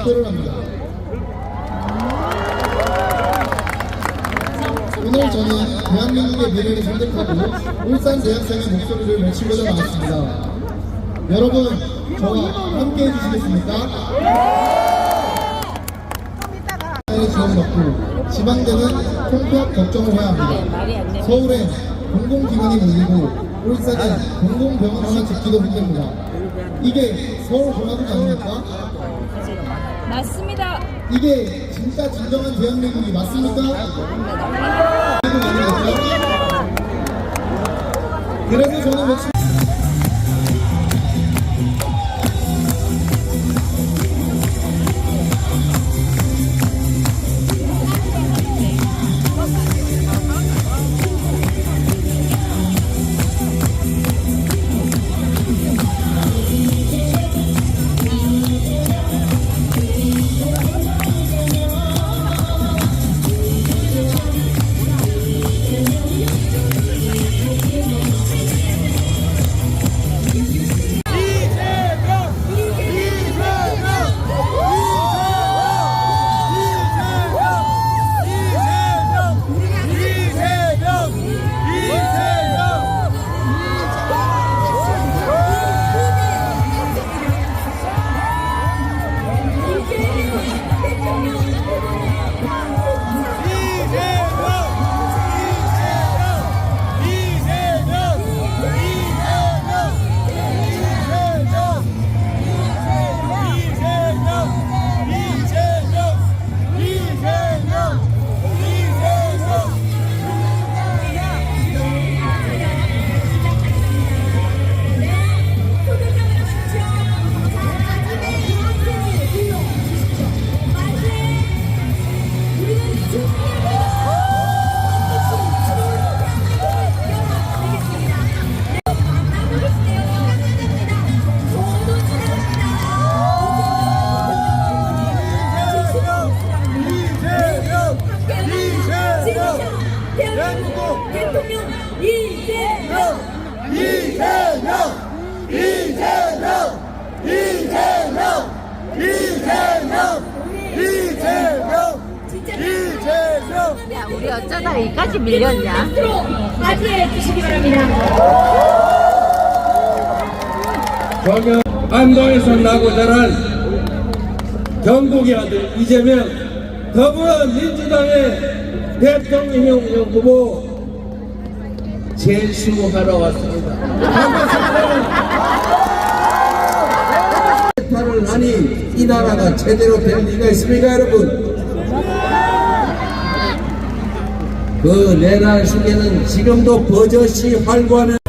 투표를 합니다. 오늘 저는 대한민국의 미래를 선택하고 울산 대학생의 목소리를 외치고자 나왔습니다. 여러분, 저와 함께 해주시겠습니까? 의 지원 받고 지방대는 통폐합 걱정을 해야 합니다. 서울에 공공기관이 몰리고 울산에 공공병원 하나 짓기도 힘듭니다. 이게 서울 공화국 아닙니까? 맞습니다. 이게 진짜 진정한 대한민국이 맞습니까? 아닙니까? 그래서 저는 외치 대한민국 대통령 이재명 이재명! 이재명! 이재명! 이재명! 이재명! 이재명! 야, 우리 어쩌다 여기까지 밀렸냐? 맞이해 주시기 바랍니다. 광양 안동에서 나고 자란 경북의 아들 이재명 더불어민주당의 대통령 후보 제수하러 왔습니다. 발을 하니 이 나라가 제대로 될 리가 있습니까 여러분? 그 내란 속에는 지금도 버젓이 활구하는